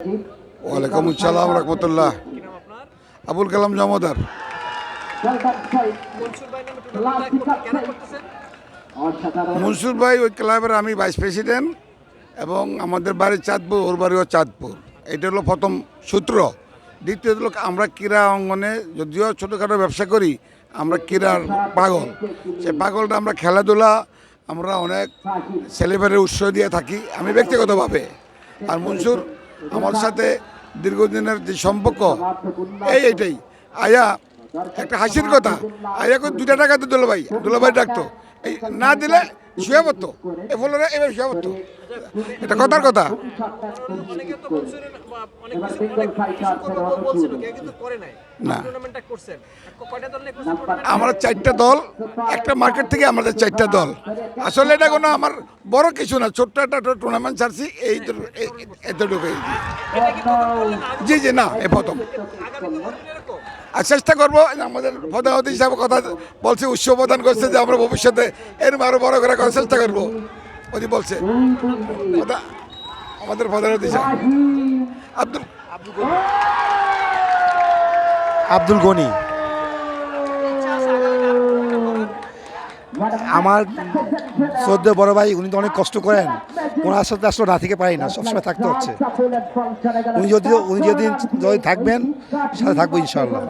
ওয়ালাইকুম আসসালাম রহমতুল্লাহ। আবুল কালাম জমাদার। মনসুর ভাই, ওই ক্লাবের আমি ভাইস প্রেসিডেন্ট এবং আমাদের বাড়ি চাঁদপুর, ওর বাড়িও চাঁদপুর। এটা হলো প্রথম সূত্র। দ্বিতীয় হলো আমরা ক্রীড়া অঙ্গনে যদিও ছোটোখাটো ব্যবসা করি, আমরা ক্রীড়ার পাগল। সে পাগলটা আমরা খেলাধুলা, আমরা অনেক ছেলেমেয়ের উৎসাহ দিয়ে থাকি, আমি ব্যক্তিগতভাবে। আর মনসুর আমার সাথে দীর্ঘদিনের যে সম্পর্ক, এই এটাই আয়া, একটা হাসির কথা। আয়া দুটা টাকা তো দুলাভাই দুলাভাই ডাকতো। না দিলে শুয়ে পড়তো। এ ফলে এবার শুয়ে পড়তো। এটা কথার কথা। না। আমরা চারটা দল একটা মার্কেট থেকে আমাদের চারটা দল। আসলে এটা কোনো আমার বড় কিছু না ছোট্ট একটা টুর্নামেন্ট ছাড়ছি এই তো- এ- এ- এতটুকুই এটা কি প্রথম করলেন? আগে জি জি না এ প্রথম। আর চেষ্টা করব আমাদের প্রধানমন্ত্রী হিসাবে কথা বলছে, উৎসব প্রদান করছে যে আমরা ভবিষ্যতে এর আরও বড় করে করার চেষ্টা করব, উনি বলছে। আমাদের প্রধানমন্ত্রী সাহেব আব্দুল আব্দুল গনি। আমার সদ্য বড় ভাই উনি তো অনেক কষ্ট করেন। ওনার সাথে আসলে না থেকে পারি না সবসময় থাকতে হচ্ছে। উনি যদি উনি যদি যদি থাকবেন সাথে থাকব ইনশাল্লাহ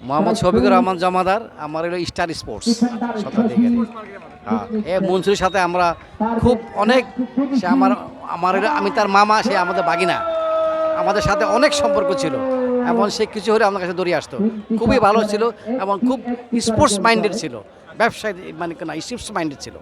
মোহাম্মদ শফিকুর রহমান জমাদার আমার হলো স্টার স্পোর্টস সত্যাধিকারী হ্যাঁ এ মনসুরের সাথে আমরা খুব অনেক সে আমার আমার আমি তার মামা সে আমাদের বাগিনা। আমাদের সাথে অনেক সম্পর্ক ছিল, এবং সে কিছু হলে আমার কাছে দৌড়িয়ে আসতো। খুবই ভালো ছিল, এবং খুব স্পোর্টস মাইন্ডেড ছিল, ব্যবসায় মানে না স্পোর্টস মাইন্ডেড ছিল।